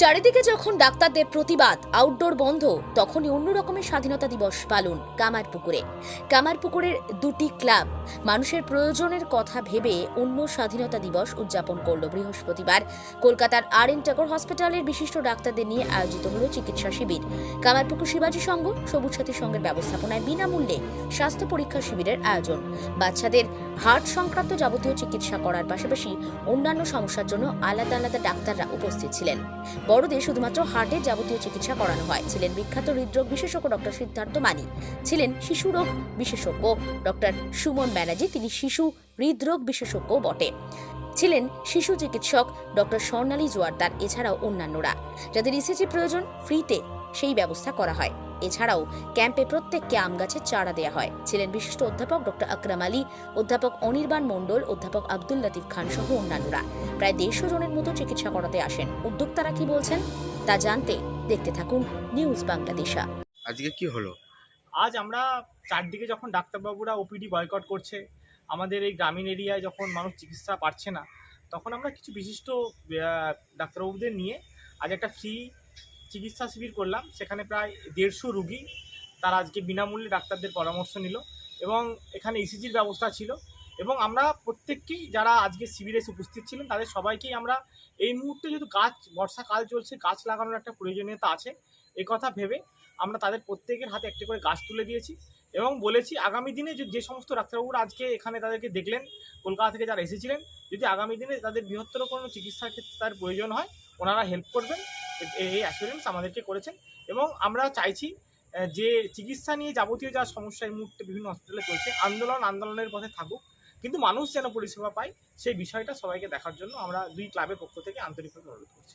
চারিদিকে যখন ডাক্তারদের প্রতিবাদ আউটডোর বন্ধ, তখনই অন্য রকমের স্বাধীনতা দিবস পালন কামারপুকুরে। কামারপুকুরের দুটি ক্লাব, মানুষের প্রয়োজনের কথা ভেবে অন্য স্বাধীনতা দিবস উদযাপন করল বৃহস্পতিবার। কলকাতার আর এন টাগর হসপিটালের বিশিষ্ট ডাক্তারদের নিয়ে আয়োজিত হল চিকিৎসা শিবির। কামারপুকুর শিবাজী সংঘ, সবুজ সাথী সংঘের ব্যবস্থাপনায় বিনামূল্যে স্বাস্থ্য পরীক্ষা শিবিরের আয়োজন। বাচ্চাদের হার্ট সংক্রান্ত যাবতীয় চিকিৎসা করার পাশাপাশি অন্যান্য সমস্যার জন্য আলাদা আলাদা ডাক্তাররা উপস্থিত ছিলেন। বড়দের শুধুমাত্র হার্টের যাবতীয় চিকিৎসা করানো হয়। ছিলেন বিখ্যাত হৃদরোগ বিশেষজ্ঞ ডক্টর সিদ্ধার্থ মানি। ছিলেন শিশু রোগ বিশেষজ্ঞ ডক্টর সুমন ব্যানার্জি। তিনি শিশু হৃদরোগ বিশেষজ্ঞ বটে। ছিলেন শিশু চিকিৎসক ডক্টর স্বর্ণালী জোয়ারদার, এছাড়াও অন্যান্যরা। যাদের ইসিজি প্রয়োজন ফ্রিতে সেই ব্যবস্থা করা হয়। এছাড়াও ক্যাম্পে প্রত্যেককে আম গাছের চারা দেওয়া হয়। ছিলেন বিশিষ্ট অধ্যাপক ডক্টর আকরাম আলী অধ্যাপক অনির্বাণ মণ্ডল অধ্যাপক আব্দুল লতিফ খান সহ অন্যান্যরা। প্রায় দেড়শো জনের মতো চিকিৎসা করাতে আসেন। উদ্যোক্তারা কি বলছেন? তা জানতে দেখতে থাকুন নিউজ বাংলাদেশা। আজকে কি হলো? আজ আমরা চারদিকে যখন ডাক্তারবাবুরা ওপিডি বয়কট করছে আমাদের এই গ্রামীণ এরিয়ায় যখন মানুষ চিকিৎসা পাচ্ছে না তখন আমরা কিছু বিশিষ্ট ডাক্তারবাবুদের নিয়ে আজ একটা ফ্রি চিকিৎসা শিবির করলাম। সেখানে প্রায় দেড়শো রুগী তারা আজকে বিনামূল্যে ডাক্তারদের পরামর্শ নিল এবং এখানে ইসিজির ব্যবস্থা ছিল এবং আমরা প্রত্যেককেই যারা আজকে শিবিরে এসে উপস্থিত ছিলেন, তাদের সবাইকেই আমরা এই মুহূর্তে যেহেতু গাছ, বর্ষাকাল চলছে, গাছ লাগানোর একটা প্রয়োজনীয়তা আছে এই কথা ভেবে আমরা তাদের প্রত্যেকের হাতে একটি করে গাছ তুলে দিয়েছি এবং বলেছি আগামী দিনে যে সমস্ত ডাক্তারবাবুরা আজকে এখানে তাদেরকে দেখলেন, কলকাতা থেকে যারা এসেছিলেন, যদি আগামী দিনে তাদের বৃহত্তর কোনো চিকিৎসার ক্ষেত্রে তার প্রয়োজন হয়, ওনারা হেল্প করবেন। এ- এই অ্যাসুরেন্স আমাদেরকে করেছেন এবং আমরা চাইছি যে চিকিৎসা নিয়ে যাবতীয় যা সমস্যা এই মুহূর্তে বিভিন্ন হসপিটালে চলছে, আন্দোলন আন্দোলনের পথে থাকুক, কিন্তু মানুষ যেন পরিষেবা পায়, সেই বিষয়টা সবাইকে দেখার জন্য আমরা দুই ক্লাবের পক্ষ থেকে আন্তরিকভাবে অনুরোধ করছি।